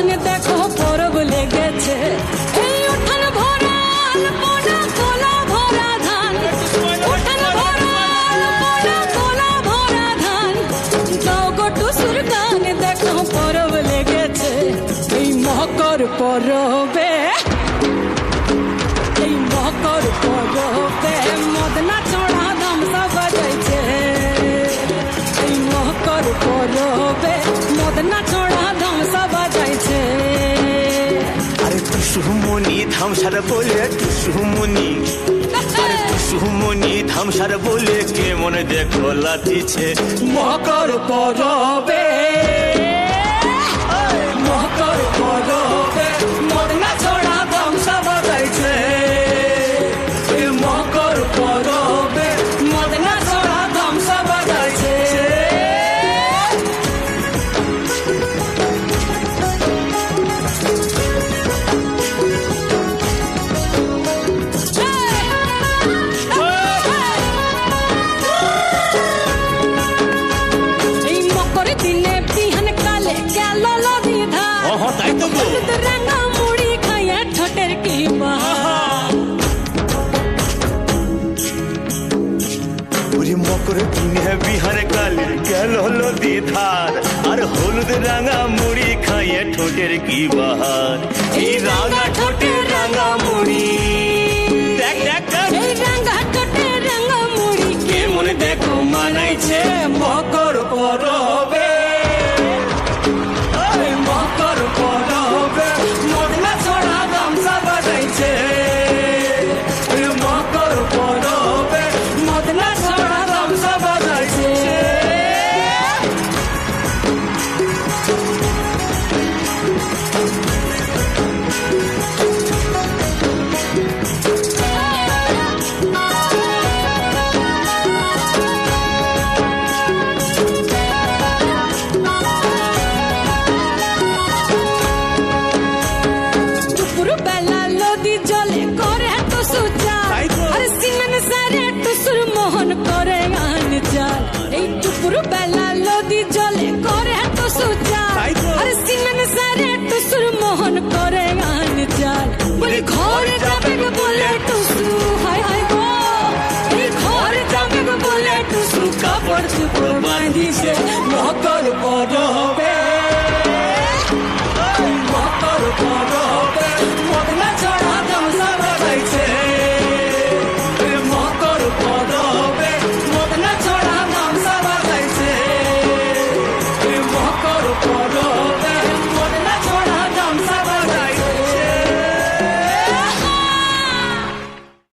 উঠান দেখো পরব লেগেছে। এই উঠান ভরা আলপনা তোলা ভরা ধান। উঠান ভরা আলপনা তোলা ভরা ধান। যাও গো টুসুর গান দেখো পরব লেগেছে। এই মকর পরবে। এই মকর পরবে। মদনা চড়া ধামসা বাজাইছে। এই মকর পরবে। মদনা চড়া ধামসার বলে টুসুমনি আরে টুসুমনি ধামসার বলে কে মনে দেখো লাতিছে মকর পরবে। মকর বিহার কাল গেল হলো দিধার। আর হলুদ রাঙা মুড়ি খাইয়ে ঠোঁটের কি বাহার। এই রাঙা ঠোঁটের রাঙা মুড়ি। দেখ দেখ দেখ। রাঙা ঠোঁটের রাঙা মুড়ি কে মনে দেখো মানাইছে নদী জলে করে তো সুজা আর সিমন সারে টুসুর মোহন করে আন চাল। বলে ঘর যাবে বলে টুসু হায় হায় গো। ঘর যাবে বলে টুসু কাপড় চুপড় বাঁধিছে মকর পর হবে। মকর পর